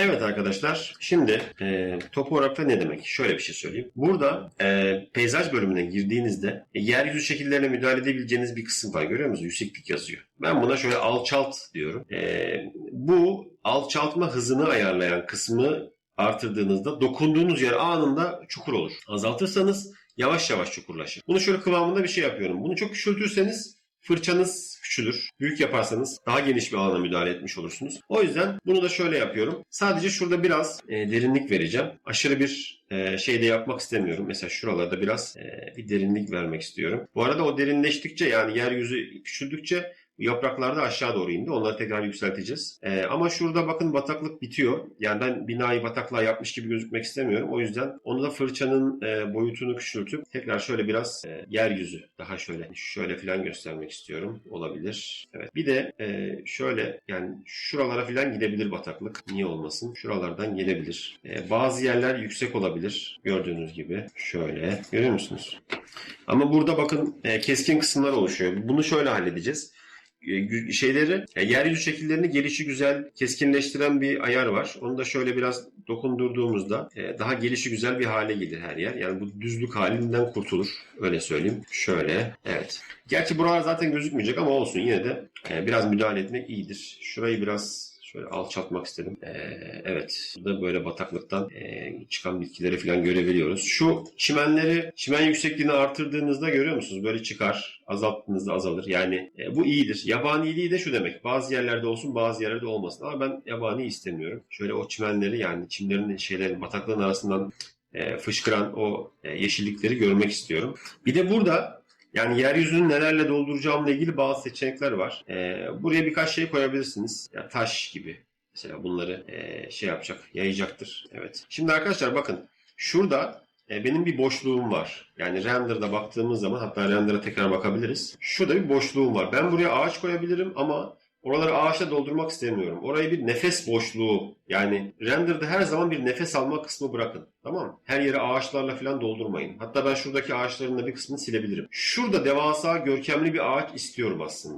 Evet arkadaşlar şimdi e, topografta ne demek? Şöyle bir şey söyleyeyim. Burada e, peyzaj bölümüne girdiğinizde e, yeryüzü şekillerine müdahale edebileceğiniz bir kısım var. Görüyor musunuz? Yükseklik yazıyor. Ben buna şöyle alçalt diyorum. E, bu alçaltma hızını ayarlayan kısmı artırdığınızda dokunduğunuz yer anında çukur olur. Azaltırsanız yavaş yavaş çukurlaşır. Bunu şöyle kıvamında bir şey yapıyorum. Bunu çok küçültürseniz fırçanız küçülür. Büyük yaparsanız daha geniş bir alana müdahale etmiş olursunuz. O yüzden bunu da şöyle yapıyorum. Sadece şurada biraz e, derinlik vereceğim. Aşırı bir e, şey de yapmak istemiyorum. Mesela şuralarda biraz e, bir derinlik vermek istiyorum. Bu arada o derinleştikçe yani yeryüzü küçüldükçe Yapraklar da aşağı doğru indi. Onları tekrar yükselteceğiz. Ee, ama şurada bakın bataklık bitiyor. Yani ben binayı bataklığa yapmış gibi gözükmek istemiyorum. O yüzden onu da fırçanın e, boyutunu küçültüp tekrar şöyle biraz e, yeryüzü daha şöyle şöyle falan göstermek istiyorum. Olabilir. Evet. Bir de e, şöyle yani şuralara falan gidebilir bataklık. Niye olmasın? Şuralardan gelebilir. E, bazı yerler yüksek olabilir. Gördüğünüz gibi. Şöyle. Görüyor musunuz? Ama burada bakın e, keskin kısımlar oluşuyor. Bunu şöyle halledeceğiz e, şeyleri e, yeryüzü şekillerini gelişi güzel keskinleştiren bir ayar var. Onu da şöyle biraz dokundurduğumuzda e, daha gelişi güzel bir hale gelir her yer. Yani bu düzlük halinden kurtulur. Öyle söyleyeyim. Şöyle. Evet. Gerçi buralar zaten gözükmeyecek ama olsun yine de e, biraz müdahale etmek iyidir. Şurayı biraz Şöyle alçaltmak istedim. Ee, evet. Burada böyle bataklıktan e, çıkan bitkileri falan görebiliyoruz. Şu çimenleri, çimen yüksekliğini artırdığınızda görüyor musunuz? Böyle çıkar. Azalttığınızda azalır. Yani e, bu iyidir. Yabaniliği de şu demek. Bazı yerlerde olsun bazı yerlerde olmasın. Ama ben yabani istemiyorum. Şöyle o çimenleri yani çimlerin şeylerin bataklığın arasından e, fışkıran o e, yeşillikleri görmek istiyorum. Bir de burada yani yeryüzünü nelerle dolduracağımla ilgili bazı seçenekler var. Ee, buraya birkaç şey koyabilirsiniz. Ya taş gibi. Mesela bunları e, şey yapacak, yayacaktır. Evet. Şimdi arkadaşlar bakın. Şurada e, benim bir boşluğum var. Yani render'da baktığımız zaman hatta render'a tekrar bakabiliriz. Şurada bir boşluğum var. Ben buraya ağaç koyabilirim ama Oraları ağaçla doldurmak istemiyorum. Orayı bir nefes boşluğu yani render'da her zaman bir nefes alma kısmı bırakın. Tamam mı? Her yeri ağaçlarla falan doldurmayın. Hatta ben şuradaki ağaçların da bir kısmını silebilirim. Şurada devasa görkemli bir ağaç istiyorum aslında.